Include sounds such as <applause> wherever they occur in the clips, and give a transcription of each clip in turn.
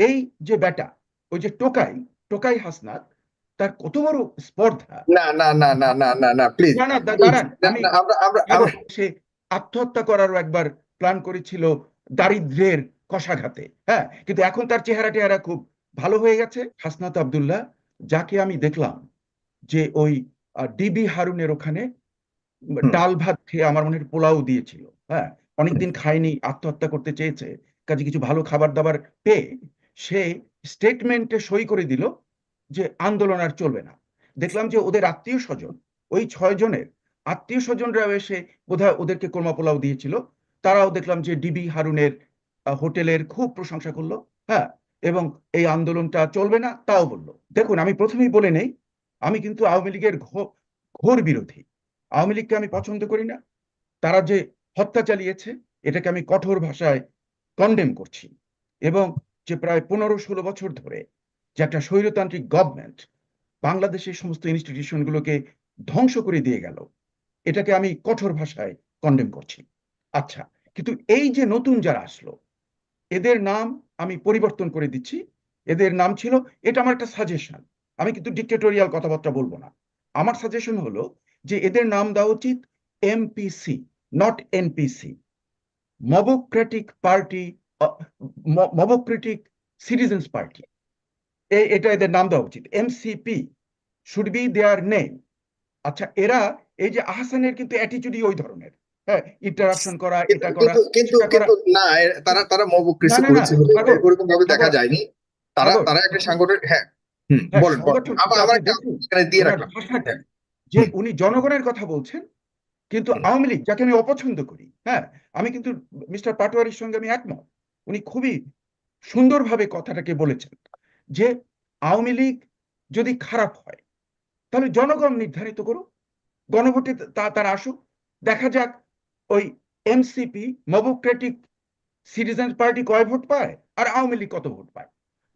এই যে বেটা ওই যে টোকাই টোকাই হাসনাত তার কত বড় স্পর্ধা? না না না না না না না প্লিজ না না দাঁড়ান আমি আমরা আমরা সে আত্মহত্যা করারও একবার প্ল্যান করেছিল দারিদ্র্যের কষাঘাতে হ্যাঁ? কিন্তু এখন তার চেহারা টেহারা খুব ভালো হয়ে গেছে। হাসনাত আব্দুল্লাহ যাকে আমি দেখলাম যে ওই ডিবি হারুনের ওখানে ডাল ভাত খেয়ে আমার মনে পোলাও দিয়েছিল হ্যাঁ? অনেকদিন খায়নি আত্মহত্যা করতে চেয়েছে কাজে কিছু ভালো খাবার দাবার পেয়ে সে স্টেটমেন্টে সই করে দিল যে আন্দোলন আর চলবে না। দেখলাম যে ওদের আত্মীয় স্বজন, ওই ছয় জনের আত্মীয় স্বজনরাও এসে বোধহয় ওদেরকে কোরমা পোলাও দিয়েছিল। তারাও দেখলাম যে ডিবি হারুনের হোটেলের খুব প্রশংসা করল হ্যাঁ এবং এই আন্দোলনটা চলবে না তাও বলল। দেখুন, আমি প্রথমেই বলে নেই, আমি কিন্তু আওয়ামী লীগের ঘোর বিরোধী। আওয়ামী লীগকে আমি পছন্দ করি না। তারা যে হত্যা চালিয়েছে, এটাকে আমি কঠোর ভাষায় কন্ডেম করছি। এবং যে প্রায় পনেরো ষোলো বছর ধরে যে একটা স্বৈরতান্ত্রিক গভর্নমেন্ট বাংলাদেশের সমস্ত ইনস্টিটিউশনগুলোকে ধ্বংস করে দিয়ে গেল, এটাকে আমি কঠোর ভাষায় কন্ডেম করছি। আচ্ছা কিন্তু এই যে নতুন যারা আসলো, এদের নাম আমি পরিবর্তন করে দিচ্ছি। এদের নাম ছিল, এটা আমার একটা সাজেশন আমি কিন্তু ডিক্টেটোরিয়াল কথাবার্তা বলব না। আমার সাজেশন হলো যে এদের নাম দেওয়া উচিত MPC not NPC mobocratic party mobocratic citizens party এটা এদের নাম দেওয়া উচিত। MCP should be their name আচ্ছা এরা এই যে আহসানের কিন্তু অ্যাটিচিউডই ওই ধরনের। হ্যাঁ করা এটা করা কিন্তু কিন্তু সেটা করা। কিন্তু না তারা তারা মবক্রেসি না, না, না, করেছে বলে ভাবে দেখা যায়নি। তারা তারা একটা সাংগঠনিক হ্যাঁ হুম বলেন বলেন। আবার আবার একটা এখানে দিয়ে রাখলাম। হ্যাঁ। যে উনি জনগণের কথা বলছেন কিন্তু আওয়ামী লীগ যাকে আমি অপছন্দ করি হ্যাঁ আমি কিন্তু মিস্টার পাটোয়ারির সঙ্গে আমি একমত। উনি খুবই সুন্দরভাবে কথাটাকে বলেছেন যে আওয়ামী লীগ যদি খারাপ হয়, তাহলে জনগণ নির্ধারিত করুক, গণভোটে তা- তারা আসুক। দেখা যাক ওই এমসিপি মবোক্রেটিক সিটিজেন পার্টি কয় ভোট পায় আর আওয়ামী লীগ কত ভোট পায়?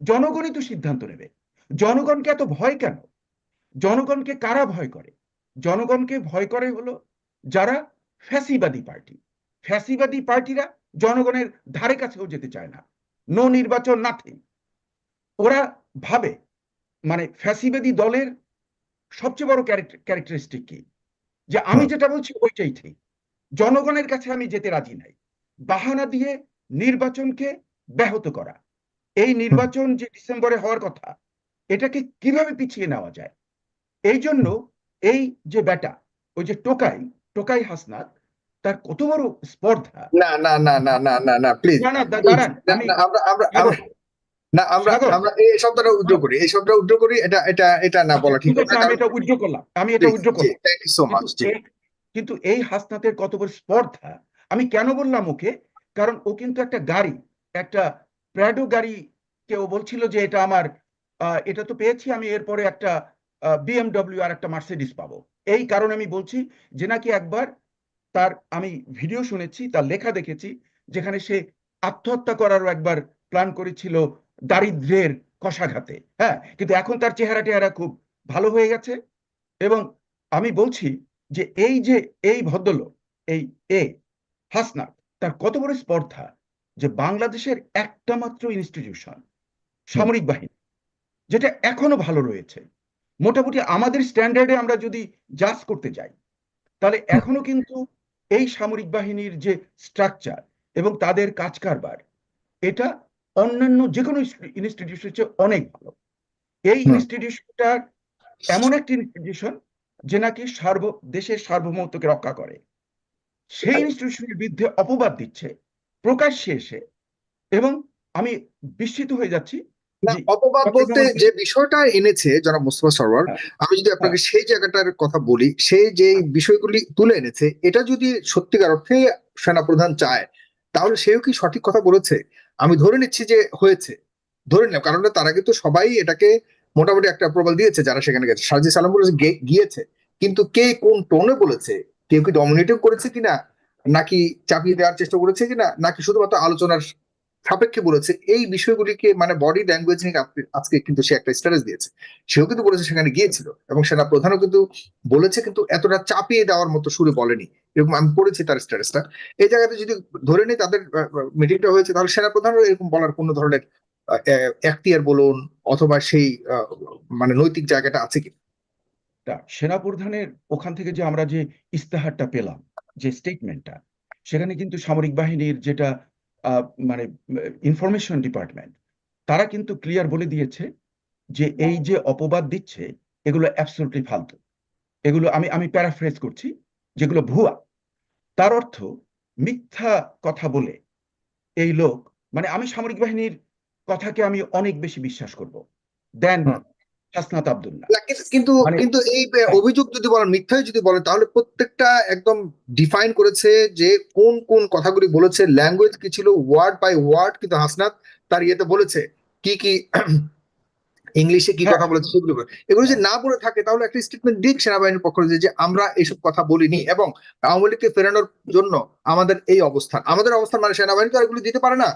জনগণই তো সিদ্ধান্ত নেবে। জনগণকে এত ভয় কেন? জনগণকে কারা ভয় করে? জনগণকে ভয় করে হলো যারা ফ্যাসিবাদী পার্টি। ফ্যাসিবাদী পার্টিরা জনগণের ধারে কাছেও যেতে চায় না। নো নির্বাচন নাথিং ওরা ভাবে মানে ফ্যাসিবাদী দলের সবচেয়ে বড় ক্যারেক্টারিস্টিক কি? যে আমি যেটা বলছি ওইটাই ঠিক। জনগণের কাছে আমি যেতে রাজি নাই। বাহানা দিয়ে নির্বাচনকে ব্যাহত করা। এই নির্বাচন যে ডিসেম্বরে হওয়ার কথা এটাকে কীভাবে পিছিয়ে নেওয়া যায়? এই জন্য এই যে বেটা ওই যে টোকাই টোকাই হাসনাত তার কত বড় স্পর্ধা? না না না না না না না প্লিজ না না দাঁড়ান আমরা আমরা না আমরা আমরা এই শব্দটা উদ্র করি এই শব্দটা উদ্র করি এটা এটা এটা না বলা ঠিক আছে আমি এটা উজ্জ্ব করলাম আমি এটা উজ্জ্ব করলাম। থ্যাংক ইউ সো মাচ কিন্তু এই- কিন্তু এই হাসনাতের কত বড় স্পর্ধা? আমি কেন বললাম ওকে? কারণ ও কিন্তু একটা গাড়ি একটা প্র্যাডো গাড়ি কেউ বলছিল যে এটা আমার এটা তো পেয়েছি আমি এরপরে একটা বিএমডব্লিউ আর একটা মার্সিডিস পাবো। এই কারণে আমি বলছি যে নাকি একবার তার আমি ভিডিও শুনেছি, তার লেখা দেখেছি, যেখানে সে আত্মহত্যা করারও একবার প্ল্যান করেছিল দারিদ্র্যের কষাঘাতে। হ্যাঁ কিন্তু এখন তার চেহারা টেহারা খুব ভালো হয়ে গেছে এবং আমি বলছি যে এই যে এই ভদ্রলোক, এই এ হাসনাত, তার কত বড় স্পর্ধা যে বাংলাদেশের একটা মাত্র ইনস্টিটিউশন সামরিক বাহিনী, যেটা এখনও ভালো রয়েছে। মোটামুটি আমাদের স্ট্যান্ডার্ডে আমরা যদি জাজ করতে যাই, তাহলে এখনও কিন্তু এই সামরিক বাহিনীর যে স্ট্রাকচার এবং তাদের কাজ কারবার এটা অন্যান্য যে কোনো ইনস্টিটিউশনের চেয়ে অনেক ভালো। এই ইনস্টিটিউশনটা এমন একটি ইনস্টিটিউশন যে নাকি সার্ব দেশের সার্বভৌমত্বকে রক্ষা করে। সেই ইনস্টিটিউশনের বিরুদ্ধে অপবাদ দিচ্ছে প্রকাশ্যে এসে এবং আমি বিস্মিত হয়ে যাচ্ছি অপবাদ বলতে যে বিষয়টা এনেছে জনাব মুস্তফা সরওয়ার হ্যাঁ, আমি যদি আপনাকে সেই জায়গাটার কথা বলি সেই যে বিষয়গুলি তুলে এনেছে এটা যদি সত্যিকার অর্থে সেনাপ্রধান চায় তাহলে সেও কি সঠিক কথা বলেছে? আমি ধরে নিচ্ছি যে হয়েছে। ধরে নিলাম কারণ তারা কিন্তু সবাই এটাকে মোটামুটি একটা প্রবল দিয়েছে যারা সেখানে গেছে। সাজি সালাম বলেছে গিয়েছে। কিন্তু কে কোন টোনে বলেছে? কেউ কি ডমিনেটিভ করেছে কিনা? নাকি চাপিয়ে দেওয়ার চেষ্টা করেছে কিনা? নাকি শুধুমাত্র আলোচনার সাপেক্ষে বলেছে এই বিষয়গুলিকে মানে বডি ল্যাঙ্গুয়েজ নিয়ে আজকে- কিন্তু সে একটা স্ট্যাটাস দিয়েছে। সেও কিন্তু বলেছে সেখানে গিয়েছিল এবং সেনা প্রধানও কিন্তু বলেছে কিন্তু এতটা চাপিয়ে দেওয়ার মতো সুরে বলেনি। এরকম আমি পড়েছি তার স্ট্যাটাসটা এই জায়গাতে যদি ধরে নিই তাদের মিটিংটা হয়েছে তাহলে সেনা প্রধানও এরকম বলার কোনো ধরনের আহ, এ- এখতিয়ার বলুন অথবা সেই মানে নৈতিক জায়গাটা আছে কি সেনাপ্রধানের ওখান থেকে যে আমরা যে ইস্তেহারটা পেলাম যে স্টেটমেন্টটা সেখানে কিন্তু সামরিক বাহিনীর যেটা মানে ইনফরমেশন ডিপার্টমেন্ট তারা কিন্তু ক্লিয়ার বলে দিয়েছে যে এই যে অপবাদ দিচ্ছে, এগুলো অ্যাবসলুটলি ফালতু এগুলো আমি আমি প্যারাফ্রেজ করছি, যেগুলো ভুয়া তার অর্থ, মিথ্যা কথা বলে এই লোক মানে আমি সামরিক বাহিনীর কথাকে আমি অনেক বেশি বিশ্বাস করব দেন। হাসনাত আব্দুল্লাহ। কিন্তু- কিন্তু মানে- এই অভিযোগ যদি বলেন মিথ্যাই যদি বলেন তাহলে প্রত্যেকটা একদম ডিফাইন করেছে যে কোন কোন কথাগুলি বলেছে ল্যাঙ্গুয়েজ কি ছিল ওয়ার্ড বাই ওয়ার্ড কিন্তু হাসনাত তার ইয়েতে বলেছে কি কি <clears throat> ইংলিশে কি। কথা বলেছে সেগুলো এগুলো যে না বলে থাকে তাহলে একটা স্টেটমেন্ট দিক সেনাবাহিনীর পক্ষ থেকে যে আমরা এইসব কথা বলিনি এবং আওয়ামী লীগকে ফেরানোর জন্য আমাদের এই অবস্থান। আমাদের অবস্থান মানে সেনাবাহিনী তো এগুলো দিতে পারে না।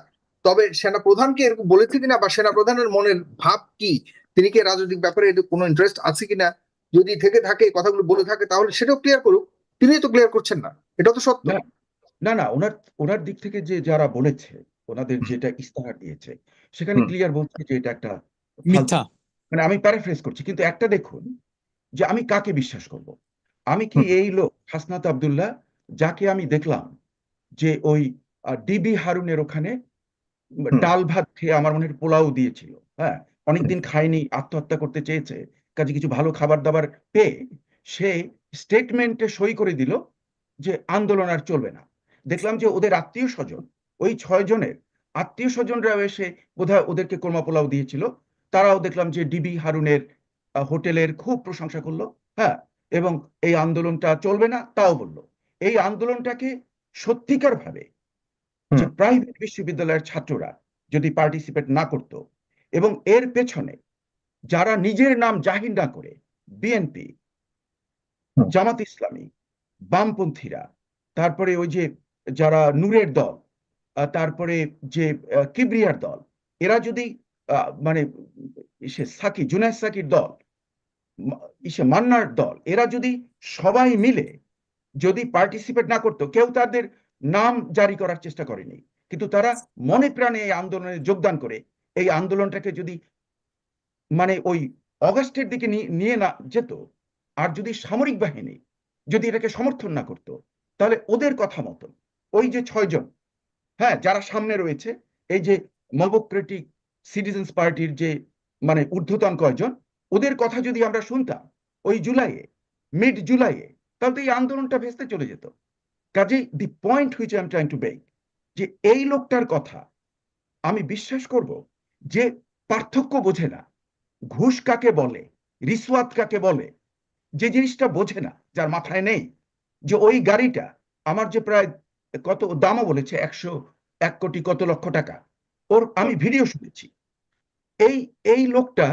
তবে সেনা প্রধানকে এরকম বলেছে কিনা বা সেনা প্রধানের মনের ভাব কি তিনি কি রাজনৈতিক ব্যাপারে কোনো ইন্টারেস্ট আছে কিনা? যদি থেকে থাকে কথাগুলো বলে থাকে তাহলে সেটাও ক্লিয়ার করুক। তিনি তো ক্লিয়ার করছেন না। এটা তো সত্য। না, না ওনার ওনার দিক থেকে যে যারা বলেছে ওনাদের যেটা ইস্তাহার দিয়েছে সেখানে ক্লিয়ার বলছে যে এটা একটা মিথ্যা। মানে আমি প্যারাফ্রেজ করছি কিন্তু একটা দেখুন যে আমি কাকে বিশ্বাস করব? আমি কি এই লোক হাসনাত আব্দুল্লাহ যাকে আমি দেখলাম যে ওই ডিবি হারুনের ওখানে ডাল ভাত খেয়ে আমার মনে হয় পোলাও দিয়েছিল হ্যাঁ? অনেকদিন খায়নি আত্মহত্যা করতে চেয়েছে কাজে কিছু ভালো খাবার দাবার পেয়ে সে স্টেটমেন্টে সই করে দিল যে আন্দোলন আর চলবে না। দেখলাম যে ওদের আত্মীয় স্বজন ওই ছয় জনের আত্মীয় স্বজনরাও এসে বোধহয় ওদেরকে কোরমা পোলাও দিয়েছিল। তারাও দেখলাম যে ডিবি হারুনের হোটেলের খুব প্রশংসা করল হ্যাঁ এবং এই আন্দোলনটা চলবে না তাও বলল। এই আন্দোলনটাকে সত্যিকার ভাবে প্রাইভেট বিশ্ববিদ্যালয়ের ছাত্ররা যদি পার্টিসিপেট না করত এবং এর পেছনে যারা নিজের নাম জাহির না করে বিএনপি জামাত ইসলামী বামপন্থীরা তারপরে ওই যে যারা নূরের দল তারপরে যে কিবরিয়ার দল এরা যদি মানে ইসে সাকি জুনায়দ সাকির দল ইসে মান্নার দল এরা যদি সবাই মিলে যদি পার্টিসিপেট না করতো কেউ তাদের নাম জারি করার চেষ্টা করেনি কিন্তু তারা মনে প্রাণে এই আন্দোলনে যোগদান করে এই আন্দোলনটাকে যদি মানে ওই অগাস্টের দিকে নিয়ে না যেত, আর যদি সামরিক বাহিনী যদি এটাকে সমর্থন না করতো, তাহলে ওদের কথা মতো ওই যে ছয়জন হ্যাঁ যারা সামনে রয়েছে, এই যে মবক্রেটিক সিটিজেন্স পার্টির যে মানে ঊর্ধ্বতন কয়জন, ওদের কথা যদি আমরা শুনতাম, ওই জুলাইয়ে মিড জুলাইয়ে, তাহলে তো এই আন্দোলনটা ভেস্তে চলে যেত। কাজেই the point which I am trying to make যে এই লোকটার কথা আমি বিশ্বাস করব যে পার্থক্য বোঝে না ঘুষ কাকে বলে রিসওয়াত কাকে বলে যে জিনিসটা বোঝে না যার মাথায় নেই যে ওই গাড়িটা আমার যে প্রায় কত দামও বলেছে একশো এক কোটি কত লক্ষ টাকা ওর আমি ভিডিও শুনেছি। এই এই লোকটা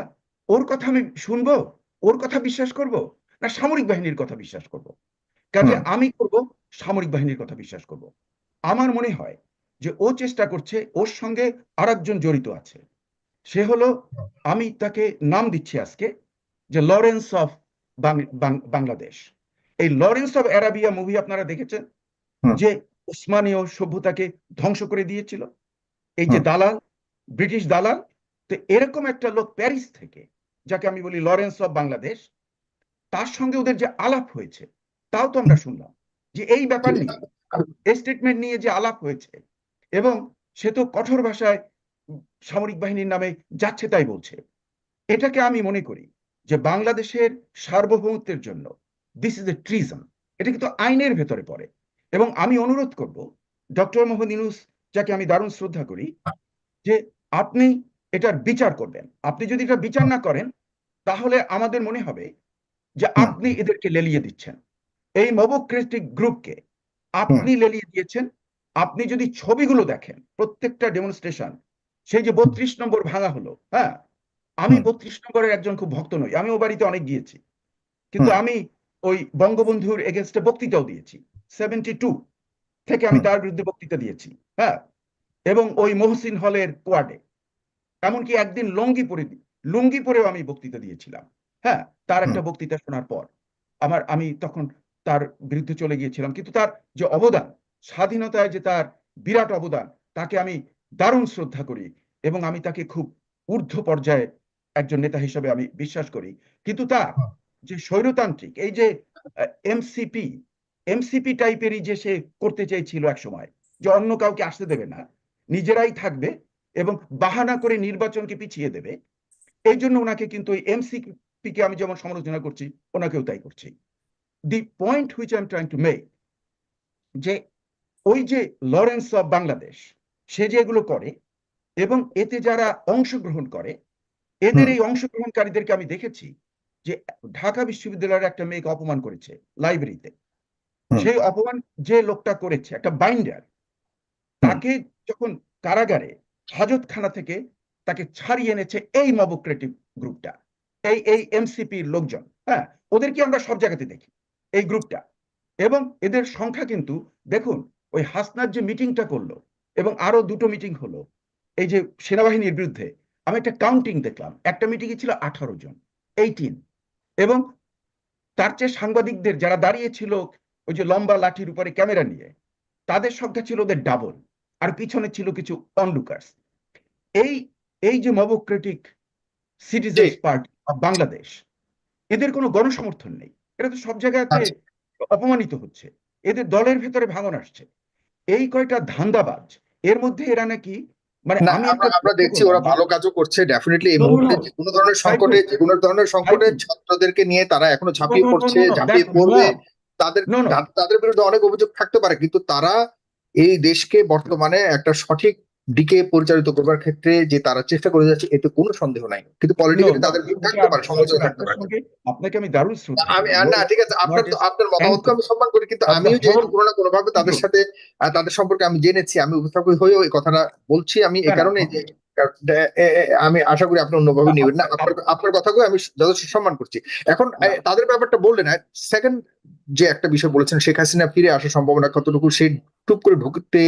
ওর কথা আমি শুনব ওর কথা বিশ্বাস করব না সামরিক বাহিনীর কথা বিশ্বাস করব? কাজে আমি করব সামরিক বাহিনীর কথা বিশ্বাস করব। আমার মনে হয় যে ও চেষ্টা করছে ওর সঙ্গে আরেকজন জড়িত আছে। সে হলো আমি তাকে নাম দিচ্ছি আজকে যে লরেন্স অফ বাংলাদেশ। এই লরেন্স অফ অ্যারাবিয়া মুভি আপনারা দেখেছেন? যে উসমানীয় সভ্যতাকে ধ্বংস করে দিয়েছিল। এই যে দালাল ব্রিটিশ দালাল তো এরকম একটা লোক প্যারিস থেকে যাকে আমি বলি লরেন্স অফ বাংলাদেশ তার সঙ্গে ওদের যে আলাপ হয়েছে তাও তো আমরা শুনলাম। যে এই ব্যাপার নিয়ে স্টেটমেন্ট নিয়ে যে আলাপ হয়েছে এবং সে তো কঠোর ভাষায় সামরিক বাহিনীর নামে যাচ্ছে তাই বলছে। এটাকে আমি মনে করি যে বাংলাদেশের সার্বভৌমত্বের জন্য দিস ইজ এ ট্রিজন এটা কিন্তু আইনের ভেতরে পড়ে। এবং আমি অনুরোধ করব, ডক্টর মোহাম্মদ ইউনুস যাকে আমি দারুণ শ্রদ্ধা করি, যে আপনি এটার বিচার করবেন। আপনি যদি এটা বিচার না করেন, তাহলে আমাদের মনে হবে যে আপনি এদেরকে লেলিয়ে দিচ্ছেন। এই মবোক্রেটিক গ্রুপকে আপনি লেলিয়ে দিয়েছেন। আপনি যদি ছবিগুলো দেখেন, প্রত্যেকটা ডেমনস্ট্রেশন সেই যে বত্রিশ নম্বর ভাঙা হলো হ্যাঁ? আমি বত্রিশ নম্বরের একজন খুব ভক্ত নই। আমি ও বাড়িতে অনেক গিয়েছি। কিন্তু আমি ওই বঙ্গবন্ধুর এগেনস্টে বক্তৃতাও দিয়েছি। সেভেন্টি টু থেকে আমি তার বিরুদ্ধে বক্তৃতা দিয়েছি হ্যাঁ? এবং ওই মহসিন হলের কোয়ার্ডে এমনকি একদিন লুঙ্গি পরে লুঙ্গি পরেও আমি বক্তৃতা দিয়েছিলাম হ্যাঁ? তার একটা বক্তৃতা শোনার পর আমার আমি তখন তার বিরুদ্ধে চলে গিয়েছিলাম। কিন্তু তার যে অবদান স্বাধীনতায় যে তার বিরাট অবদান তাকে আমি দারুণ শ্রদ্ধা করি এবং আমি তাকে খুব ঊর্ধ্ব পর্যায়ে একজন নেতা হিসেবে আমি বিশ্বাস করি। কিন্তু তার যে স্বৈরতান্ত্রিক, এই যে এমসিপি এমসিপি টাইপেরই যে সে করতে চেয়েছিল এক সময়, যে অন্য কাউকে আসতে দেবে না, নিজেরাই থাকবে এবং বাহানা করে নির্বাচনকে পিছিয়ে দেবে, এই জন্য ওনাকে কিন্তু ওই এমসিপি কে আমি যেমন সমালোচনা করছি, ওনাকেও তাই করছি। The point which I am trying to make যে ওই যে লরেন্স অফ বাংলাদেশ সে যে এগুলো করে এবং এতে যারা অংশগ্রহণ করে এদের এই অংশগ্রহণকারীদেরকে আমি দেখেছি যে ঢাকা বিশ্ববিদ্যালয়ের একটা মেয়েকে অপমান করেছে লাইব্রেরিতে। সেই অপমান যে লোকটা করেছে একটা বাইন্ডার তাকে যখন কারাগারে হাজতখানা থেকে তাকে ছাড়িয়ে এনেছে এই মবোক্রেটিভ গ্রুপটা এই এই এমসিপির লোকজন হ্যাঁ ওদেরকে আমরা সব জায়গাতে দেখি এই গ্রুপটা। এবং এদের সংখ্যা কিন্তু দেখুন ওই হাসনার যে মিটিংটা করল এবং আরও দুটো মিটিং হলো। এই যে সেনাবাহিনীর বিরুদ্ধে আমি একটা কাউন্টিং দেখলাম। একটা মিটিংয়ে ছিল আঠারো জন এইটিন এবং তার চেয়ে সাংবাদিকদের যারা দাঁড়িয়ে ছিল ওই যে লম্বা লাঠির উপরে ক্যামেরা নিয়ে তাদের সংখ্যা ছিল ওদের ডাবল আর পিছনে ছিল কিছু অনলুকার্স এই এই যে mobocratic citizens party of Bangladesh এদের কোনো গণসমর্থন নেই। এটা তো সব জায়গাতে আচ্ছা। অপমানিত হচ্ছে। এদের দলের ভেতরে ভাঙন আসছে। এই কয়টা ধান্দাবাজ এর মধ্যে এরা নাকি মানে আমি আমরা দেখছি ওরা ভালো কাজও করছে ডেফিনেটলি এই মুহূর্তে যে কোনো ধরনের সংকটে যে কোনো ধরনের সংকটে ছাত্রদেরকে নিয়ে তারা এখনও ঝাঁপিয়ে পড়ছে ঝাঁপিয়ে পড়বে তাদের তাদের বিরুদ্ধে অনেক অভিযোগ থাকতে পারে কিন্তু তারা এই দেশকে বর্তমানে একটা সঠিক দিকে পরিচালিত করবার ক্ষেত্রে যে তারা চেষ্টা করে যাচ্ছে এতে কোনো সন্দেহ নাই। কিন্তু পলিটিক্যালি তাদের ভুল থাকতে পারে সমালোচনা থাকতে পারে। আপনাকে আমি দারুণ শ্রদ্ধা আমি না ঠিক আছে আপনার আপনার মতামতকে আমি সম্মান করি কিন্তু আমিও যেহেতু কোনো না কোনো ভাবে তাদের সাথে তাদের সম্পর্কে আমি জেনেছি আমি উপস্থাপক হয়েও এই কথাটা বলছি আমি এই কারণে যে আমি আশা করি আপনি অন্যভাবে নেবেন না। আপনার কথাকে আমি যথেষ্ট সম্মান করছি। এখন তাদের ব্যাপারটা বললেন সেকেন্ড যে একটা বিষয় বলেছেন শেখ হাসিনা ফিরে আসার সম্ভাবনা কতটুকু সেই টুপ করে ঢুকতে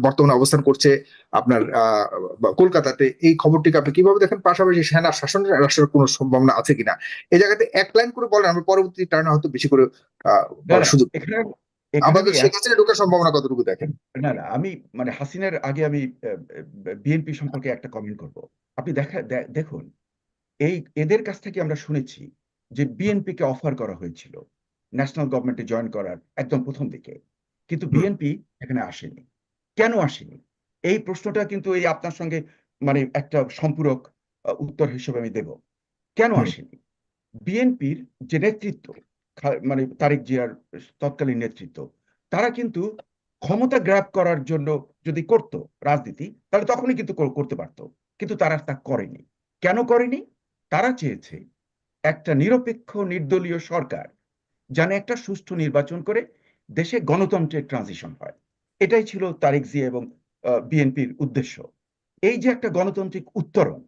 বর্তমানে অবস্থান করছে আপনার আহ, কলকাতাতে। এই খবরটিকে আপনি কীভাবে দেখেন? পাশাপাশি সেনা শাসন রাষ্ট্রের কোনো সম্ভাবনা আছে কিনা? এই জায়গাতে এক লাইন করে বলেন আমি পরবর্তী টার্নে হয়তো বেশি করে সুযোগ আমাদের আমি শেখ হাসিনা ঢোকার সম্ভাবনা কতটুকু দেখেন? না না আমি মানে হাসিনার আগে আমি বিএনপি সম্পর্কে একটা কমেন্ট করব। আপনি দেখা দেখুন এই এদের কাছ থেকে আমরা শুনেছি যে বিএনপি কে অফার করা হয়েছিল ন্যাশনাল গভর্নমেন্টে জয়েন করার একদম প্রথম দিকে। কিন্তু বিএনপি এখানে আসেনি। কেন আসেনি? এই প্রশ্নটা কিন্তু এই আপনার সঙ্গে মানে একটা সম্পূরক উত্তর হিসেবে আমি দেব। কেন আসেনি? বিএনপির যে নেতৃত্ব মানে তারেক জিয়ার তৎকালীন নেতৃত্ব তারা কিন্তু ক্ষমতা গ্র্যাব করার জন্য যদি করত রাজনীতি তাহলে তখনই কিন্তু করতে পারত। কিন্তু তারা তা করেনি। কেন করেনি? তারা চেয়েছে একটা নিরপেক্ষ নির্দলীয় সরকার যেন একটা সুষ্ঠু নির্বাচন করে দেশে গণতন্ত্রের ট্রানজিশন হয়। এটাই ছিল তারেক জিয়া এবং বিএনপির উদ্দেশ্য। এই যে একটা গণতান্ত্রিক উত্তরণ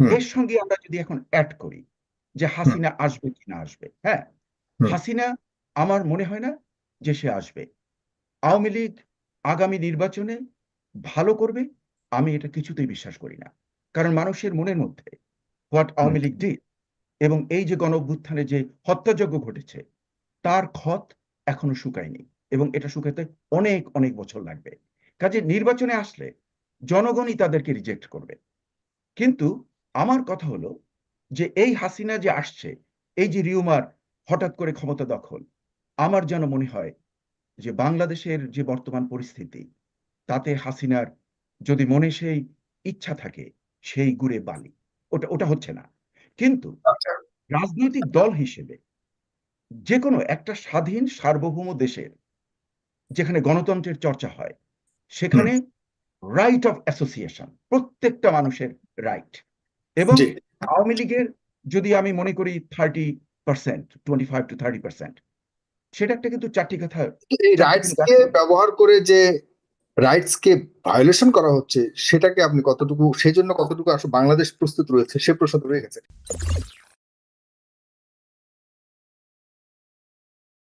এর সঙ্গে আমরা যদি এখন অ্যাড করি যে হাসিনা আসবে কি না আসবে হ্যাঁ। হাসিনা আমার মনে হয় না যে সে আসবে। আওয়ামী লীগ আগামী নির্বাচনে ভালো করবে আমি এটা কিছুতেই বিশ্বাস করি না। কারণ মানুষের মনের মধ্যে হোয়াট আওয়ামী লীগ ডিড এবং এই যে গণ অভ্যুত্থানে যে হত্যাযজ্ঞ ঘটেছে তার ক্ষত এখনও শুকায়নি এবং এটা শুকাতে অনেক অনেক বছর লাগবে। কাজে নির্বাচনে আসলে জনগণই তাদেরকে রিজেক্ট করবে। কিন্তু আমার কথা হলো যে এই হাসিনা যে আসছে এই যে রিউমার হঠাৎ করে ক্ষমতা দখল। আমার যেন মনে হয় যে বাংলাদেশের যে বর্তমান পরিস্থিতি তাতে হাসিনার যদি মনে সেই ইচ্ছা থাকে সেই গুড়ে বালি। ওটা ওটা হচ্ছে না। কিন্তু আচ্ছা। রাজনৈতিক দল হিসেবে যে কোনো একটা স্বাধীন সার্বভৌম দেশের যেখানে গণতন্ত্রের চর্চা হয় সেখানে রাইট অফ অ্যাসোসিয়েশন প্রত্যেকটা মানুষের রাইট এবং আওয়ামী লীগের যদি আমি মনে করি thirty percent twenty five to thirty percent সেটা একটা কিন্তু চারটি কথা এই রাইটস কে ব্যবহার করে যে রাইটস কে ভায়োলেশন করা হচ্ছে সেটাকে আপনি কতটুকু সেই জন্য কতটুকু আসলে বাংলাদেশ প্রস্তুত রয়েছে সে প্রশ্ন রয়ে গেছে।